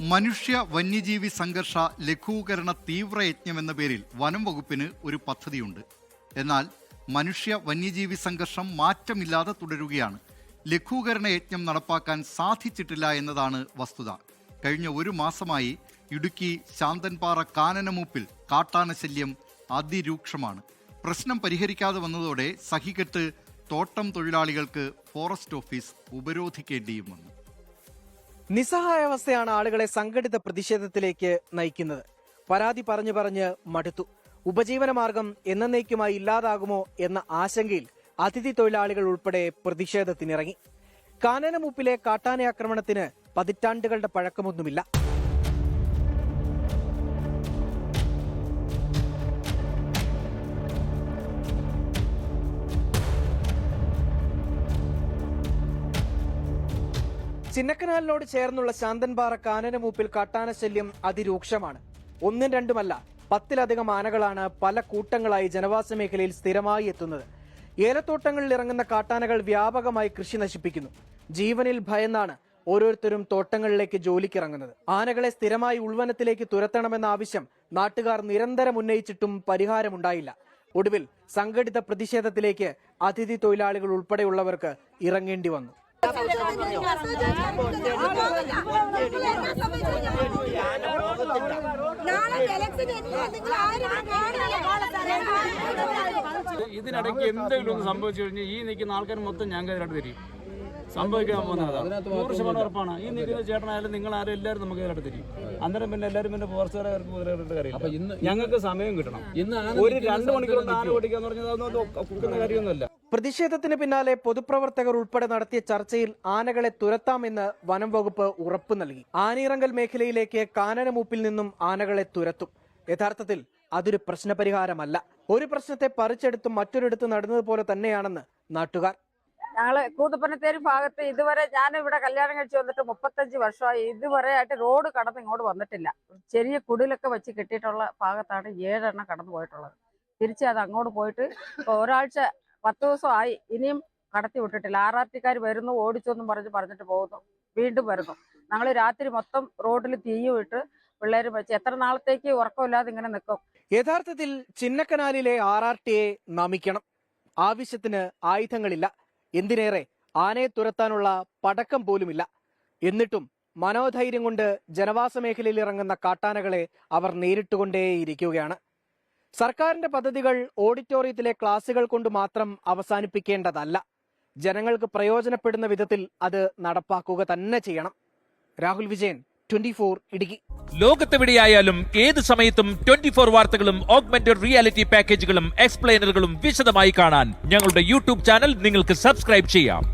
മനുഷ്യ വന്യജീവി സംഘർഷ ലഘൂകരണ തീവ്രയജ്ഞം എന്ന പേരിൽ വനം വകുപ്പിന് ഒരു പദ്ധതിയുണ്ട്. എന്നാൽ മനുഷ്യ വന്യജീവി സംഘർഷം മാറ്റമില്ലാതെ തുടരുകയാണ്. ലഘൂകരണ യജ്ഞം നടപ്പാക്കാൻ സാധിച്ചിട്ടില്ല എന്നതാണ് വസ്തുത. കഴിഞ്ഞ ഒരു മാസമായി ഇടുക്കി ശാന്തൻപാറ കാനനമൂപ്പിൽ കാട്ടാന ശല്യം അതിരൂക്ഷമാണ്. പ്രശ്നം പരിഹരിക്കാതെ വന്നതോടെ സഹികെട്ട് തോട്ടം തൊഴിലാളികൾക്ക് ഫോറസ്റ്റ് ഓഫീസ് ഉപരോധിക്കേണ്ടിയും വന്നു. നിസ്സഹായാവസ്ഥയാണ് ആളുകളെ സംഘടിത പ്രതിഷേധത്തിലേക്ക് നയിക്കുന്നത്. പരാതി പറഞ്ഞു പറഞ്ഞ് മടുത്തു. ഉപജീവന മാർഗം എന്നേക്കുമായി ഇല്ലാതാകുമോ എന്ന ആശങ്കയിൽ അതിഥി തൊഴിലാളികൾ ഉൾപ്പെടെ പ്രതിഷേധത്തിനിറങ്ങി. കാനനമുപ്പിലെ കാട്ടാന ആക്രമണത്തിന് പതിറ്റാണ്ടുകളുടെ പഴക്കമൊന്നുമില്ല. ചിന്നക്കനാലിനോട് ചേർന്നുള്ള ശാന്തൻപാറ കാനനമൂപ്പിൽ കാട്ടാന ശല്യം അതിരൂക്ഷമാണ്. ഒന്നും രണ്ടുമല്ല പത്തിലധികം ആനകളാണ് പല കൂട്ടങ്ങളായി ജനവാസ മേഖലയിൽ സ്ഥിരമായി എത്തുന്നത്. ഏലത്തോട്ടങ്ങളിൽ ഇറങ്ങുന്ന കാട്ടാനകൾ വ്യാപകമായി കൃഷി നശിപ്പിക്കുന്നു. ജീവനിൽ ഭയന്നാണ് ഓരോരുത്തരും തോട്ടങ്ങളിലേക്ക് ജോലിക്കിറങ്ങുന്നത്. ആനകളെ സ്ഥിരമായി ഉൾവനത്തിലേക്ക് തുരത്തണമെന്ന ആവശ്യം നാട്ടുകാർ നിരന്തരം ഉന്നയിച്ചിട്ടും പരിഹാരമുണ്ടായില്ല. ഒടുവിൽ സംഘടിത പ്രതിഷേധത്തിലേക്ക് അതിഥി തൊഴിലാളികൾ ഉൾപ്പെടെയുള്ളവർക്ക് ഇറങ്ങേണ്ടി വന്നു. നാളെ ഇലക്ഷൻ നിങ്ങൾ ആരും ഇതിനിടയ്ക്ക് എന്തെങ്കിലും ഒന്ന് സംഭവിച്ചു കഴിഞ്ഞാൽ ഈ നിൽക്കുന്ന ആൾക്കാർ മൊത്തം ഞാൻ എതിരായിട്ട് തിരിയും സംഭവിക്കാൻ പോകുന്നതാണ് നൂറ് ശതമാനം ഉറപ്പാണ്. ഈ നിൽക്കുന്ന ചേട്ടനായാലും നിങ്ങൾ ആരും എല്ലാവരും നമുക്ക് എതിരായിട്ട് തിരിയും അന്നേരം പിന്നെ എല്ലാവരും പിന്നെ ഫോറസ്റ്റുകാർക്ക് മുതലായിട്ട് കാര്യമില്ല. ഞങ്ങൾക്ക് സമയം കിട്ടണം. ഒരു രണ്ട് മണിക്കൂർ നാല് ഓടിക്കാന്ന് പറഞ്ഞാൽ അതൊന്നും കൊടുക്കുന്ന കാര്യമൊന്നുമല്ല. പ്രതിഷേധത്തിന് പിന്നാലെ പൊതുപ്രവർത്തകർ ഉൾപ്പെടെ നടത്തിയ ചർച്ചയിൽ ആനകളെ തുരത്താമെന്ന് വനം വകുപ്പ് ഉറപ്പു നൽകി. ആനയിറങ്കൽ മേഖലയിലേക്ക് കാനനമൂപ്പിൽ നിന്നും ആനകളെ തുരത്തും. യഥാർത്ഥത്തിൽ അതൊരു പ്രശ്നപരിഹാരമല്ല. ഒരു പ്രശ്നത്തെ പറിച്ചെടുത്തും മറ്റൊരിടത്ത് നടന്നതുപോലെ തന്നെയാണെന്ന് നാട്ടുകാർ. ഞങ്ങൾ കൂത്തുപ്പനത്തേരി ഭാഗത്ത് ഇതുവരെ ഞാൻ ഇവിടെ കല്യാണം കഴിച്ച് വന്നിട്ട് മുപ്പത്തഞ്ച് വർഷമായി. ഇതുവരെ ആയിട്ട് റോഡ് കടന്ന് ഇങ്ങോട്ട് വന്നിട്ടില്ല. ചെറിയ കുടിലൊക്കെ വെച്ച് കെട്ടിയിട്ടുള്ള ഭാഗത്താണ് ഏഴെണ്ണം കടന്നു പോയിട്ടുള്ളത്. തിരിച്ച് അത് അങ്ങോട്ട് പോയിട്ട് ഒരാഴ്ച പത്ത് ദിവസമായി ഇനിയും കടത്തി വിട്ടിട്ടില്ല. ആർ ആർ ടിക്കാർ വരുന്നു ഓടിച്ചു എന്നും പറഞ്ഞ് പറഞ്ഞിട്ട് പോകുന്നു. വീണ്ടും വരുന്നു. ഞങ്ങൾ രാത്രി മൊത്തം റോഡിൽ തീയും ഇട്ട് പിള്ളേരും വെച്ച് എത്ര നാളത്തേക്ക് ഉറക്കമില്ലാതെ ഇങ്ങനെ നിൽക്കും യഥാർത്ഥത്തിൽ ചിന്നക്കനാലിലെ ആർ ആർ ടിയെ നമിക്കണം. ആവശ്യത്തിന് ആയുധങ്ങളില്ല. എന്തിനേറെ ആനയെ തുരത്താനുള്ള പടക്കം പോലുമില്ല. എന്നിട്ടും മനോധൈര്യം കൊണ്ട് ജനവാസ മേഖലയിൽ ഇറങ്ങുന്ന കാട്ടാനകളെ അവർ നേരിട്ടുകൊണ്ടേയിരിക്കുകയാണ്. സർക്കാരിന്റെ പദ്ധതികൾ ഓഡിറ്റോറിയത്തിലെ ക്ലാസുകൾ കൊണ്ട് മാത്രം അവസാനിപ്പിക്കേണ്ടതല്ല. ജനങ്ങൾക്ക് പ്രയോജനപ്പെടുന്ന വിധത്തിൽ അത് നടപ്പാക്കുക തന്നെ ചെയ്യണം. രാഹുൽ വിജയൻ ട്വന്റി ഇടുക്കി. ലോകത്തെവിടെയായാലും ഏത് സമയത്തും ട്വന്റി ഫോർ വാർത്തകളും ഓഗ്മെന്റഡ് റിയാലിറ്റി പാക്കേജുകളും എക്സ്പ്ലെയിനറുകളും വിശദമായി കാണാൻ ഞങ്ങളുടെ യൂട്യൂബ് ചാനൽ നിങ്ങൾക്ക് സബ്സ്ക്രൈബ് ചെയ്യാം.